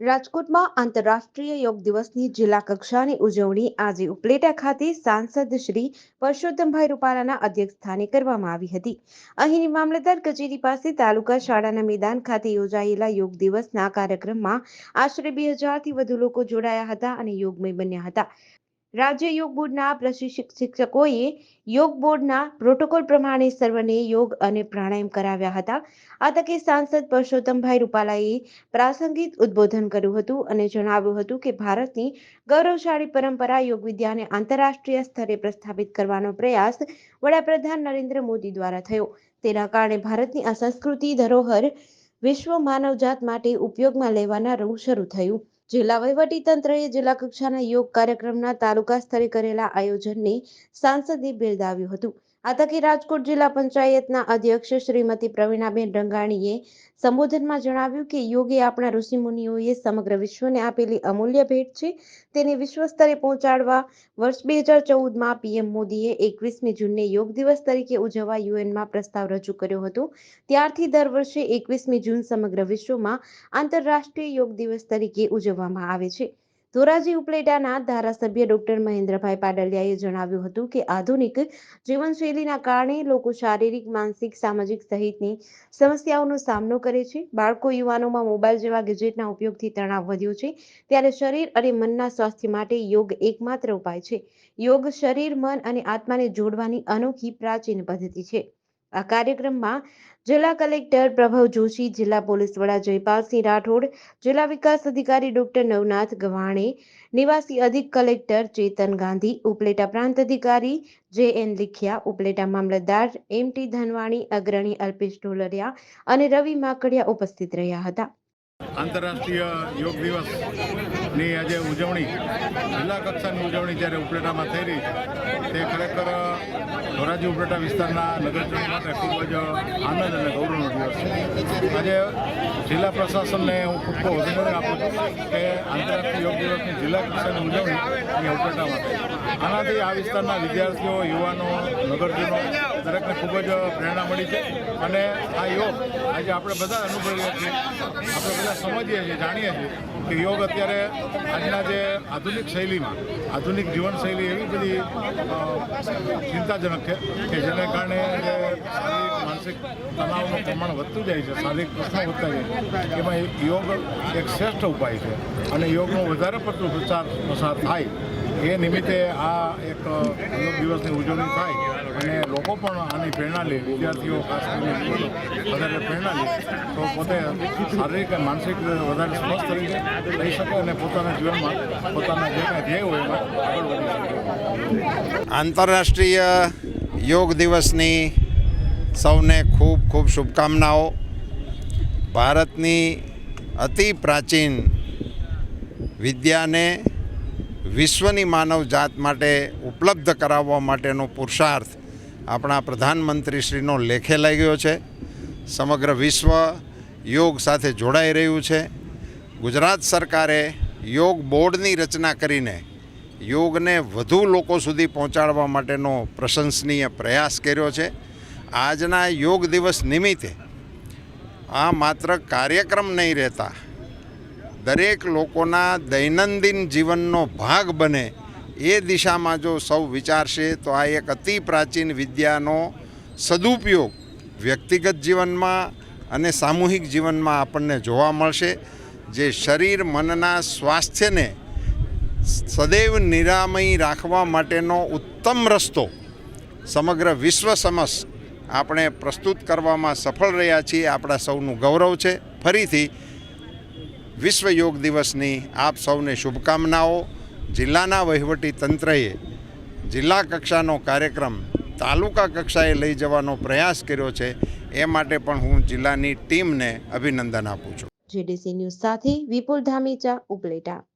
રાજકોટમાં આંતરરાષ્ટ્રીય યોગ દિવસની જિલ્લા કક્ષાની ઉજવણી આજે ઉપલેટા ખાતે સાંસદ શ્રી પરસોત્તમભાઈ રૂપાલાના અધ્યક્ષસ્થાને કરવામાં આવી હતી. અહીંની મામલતદાર કચેરી પાસે તાલુકા શાળાના મેદાન ખાતે યોજાયેલા યોગ દિવસના કાર્યક્રમમાં આશરે બે હજારથી વધુ લોકો જોડાયા હતા અને યોગમય બન્યા હતા. રાજ્ય યોગ બોર્ડના પ્રશિક્ષક શિક્ષકોએ યોગ બોર્ડના પ્રોટોકોલ પ્રમાણે સર્વને યોગ અને પ્રાણાયામ કરાવ્યા હતા. આ તકે સાંસદ પરસોત્તમભાઈ રૂપાલાએ પ્રાસંગિક ઉદ્બોધન કર્યું હતું અને જણાવ્યું હતું કે ભારતની ગૌરવશાળી પરંપરા યોગ વિદ્યાને આંતરરાષ્ટ્રીય સ્તરે પ્રસ્થાપિત કરવાનો પ્રયાસ વડાપ્રધાન નરેન્દ્ર મોદી દ્વારા થયો. તેના કારણે ભારતની આ સંસ્કૃતિ ધરોહર વિશ્વ માનવજાત માટે ઉપયોગમાં લેવાનારું શરૂ થયું. જિલ્લા વહીવટી તંત્રએ જિલ્લા કક્ષાના યોગ કાર્યક્રમના તાલુકા સ્તરે કરેલા આયોજનને સાંસદે બિરદાવ્યું હતું. આ તકે રાજકોટ જિલ્લા પંચાયતના અધ્યક્ષ શ્રીમતી પ્રવીણાબેન રંગાણીએ સંબોધનમાં જણાવ્યું કે યોગ આપણા ઋષિમુનિઓએ સમગ્ર વિશ્વને આપેલી અમૂલ્ય ભેટ છે. તેને વિશ્વ સ્તરે પહોંચાડવા વર્ષ બે હજાર ચૌદમાં પીએમ મોદીએ એકવીસમી જૂનને યોગ દિવસ તરીકે ઉજવવા યુએનમાં પ્રસ્તાવ રજૂ કર્યો હતો. ત્યારથી દર વર્ષે એકવીસમી જૂન સમગ્ર વિશ્વમાં આંતરરાષ્ટ્રીય યોગ દિવસ તરીકે ઉજવવામાં આવે છે. ધોરાજી ઉપલેટાના ધારાસભ્ય ડોક્ટર મહેન્દ્રભાઈ પાડલિયાએ જણાવ્યું હતું કે આધુનિક જીવનશૈલીના કારણે લોકો શારીરિક, માનસિક, સામાજિક સહિતની સમસ્યાઓનો સામનો કરે છે. બાળકો યુવાનોમાં મોબાઈલ જેવા ગેજેટના ઉપયોગથી તણાવ વધ્યો છે. ત્યારે શરીર અને મનના સ્વાસ્થ્ય માટે યોગ એકમાત્ર ઉપાય છે. યોગ શરીર, મન અને આત્માને જોડવાની અનોખી પ્રાચીન પદ્ધતિ છે. આ કાર્યક્રમમાં જિલ્લા કલેક્ટર પ્રભવ જોશી, જિલ્લા પોલીસ વડા જયપાલસિંહ રાઠોડ, જિલ્લા વિકાસ અધિકારી ડોક્ટર નવનાથ ગવાણે, નિવાસી અધિક કલેક્ટર ચેતન ગાંધી, ઉપલેટા પ્રાંત અધિકારી જે એન લિખિયા, ઉપલેટા મામલતદાર એમ ટી ધનવાણી, અગ્રણી અલ્પેશ ઢોલરિયા અને રવિ માકડિયા ઉપસ્થિત રહ્યા હતા. આંતરરાષ્ટ્રીય યોગ દિવસની આજે ઉજવણી, જિલ્લા કક્ષાની ઉજવણી જ્યારે ઉપલેટામાં થઈ રહી, તે ખરેખર ધોરાજી ઉપલેટા વિસ્તારના નગરજનો માટે ખૂબ જ આનંદ અને ગૌરવનો દિવસ છે. આજે જિલ્લા પ્રશાસનને હું ખૂબ ખૂબ અભિનંદન આપું છું કે આંતરરાષ્ટ્રીય યોગ દિવસની જિલ્લા કક્ષાની ઉજવણી અહીં ઉપલેટામાં થઈ આનાથી આ વિસ્તારના વિદ્યાર્થીઓ, યુવાનો, નગરજનો દરેકને ખૂબ જ પ્રેરણા મળી છે. અને આ યોગ આજે આપણે બધા અનુભવીએ છીએ. આપણે બધા સમજીએ છીએ, જાણીએ છીએ કે યોગ અત્યારે આજના જે આધુનિક શૈલીમાં, આધુનિક જીવનશૈલી એવી બધી ચિંતાજનક છે કે જેને કારણે જે શારીરિક, માનસિક તણાવનું પ્રમાણ વધતું જાય છે, શારીરિક પ્રશ્નો વધતા જાય છે, એમાં યોગ એક શ્રેષ્ઠ ઉપાય છે. અને યોગનો વધારે પડતું પ્રચાર, પ્રસાર થાય એ નિમિત્તે આ એક યોગ દિવસની ઉજવણી થાય અને લોકો પણ આની પ્રેરણા લે, વિદ્યાર્થીઓ ખાસ કરીને વધારે પ્રેરણા લે. તો પોતે શારીરિક અને માનસિક વધારે સ્વસ્થ રહી શકે અને પોતાના જીવનમાં પોતાના જે કાંઈ ધ્યેય હોય એમાં આગળ વધી આંતરરાષ્ટ્રીય યોગ દિવસની સૌને ખૂબ ખૂબ શુભકામનાઓ. ભારતની અતિ પ્રાચીન વિદ્યાને વિશ્વની માનવ જાત માટે ઉપલબ્ધ કરાવવા માટેનો પુરુષાર્થ આપણા પ્રધાનમંત્રીશ્રીનો લેખે લાગ્યો છે. સમગ્ર વિશ્વ યોગ સાથે જોડાઈ રહ્યું છે. ગુજરાત સરકારે યોગ બોર્ડની રચના કરીને યોગને વધુ લોકો સુધી પહોંચાડવા માટેનો પ્રશંસનીય પ્રયાસ કર્યો છે. આજના યોગ દિવસ નિમિત્તે આ માત્ર કાર્યક્રમ નહીં રહેતા દરેક લોકોના દૈનંદિન જીવનનો ભાગ બને એ દિશામાં જો સૌ વિચારશે તો આ એક અતિ પ્રાચીન વિદ્યાનો સદુપયોગ વ્યક્તિગત જીવનમાં અને સામૂહિક જીવનમાં આપણને જોવા મળશે, જે શરીર મનના સ્વાસ્થ્યને સદૈવ નિરામય રાખવા માટેનો ઉત્તમ રસ્તો સમગ્ર વિશ્વ સમક્ષ આપણે પ્રસ્તુત કરવામાં સફળ રહ્યા છીએ. આપણા સૌનું ગૌરવ છે. ફરીથી વિશ્વ યોગ દિવસની આપ સૌને શુભકામનાઓ. જિલ્લાના વહીવટી તંત્રએ જિલ્લા કક્ષાનો કાર્યક્રમ તાલુકા કક્ષાએ લઈ જવાનો પ્રયાસ કર્યો છે. એ માટે પણ હું જિલ્લાની ટીમને અભિનંદન આપું છું. જેડીસી ન્યૂઝ સાથે વિપુલ ધામીચા ઉપલેટા.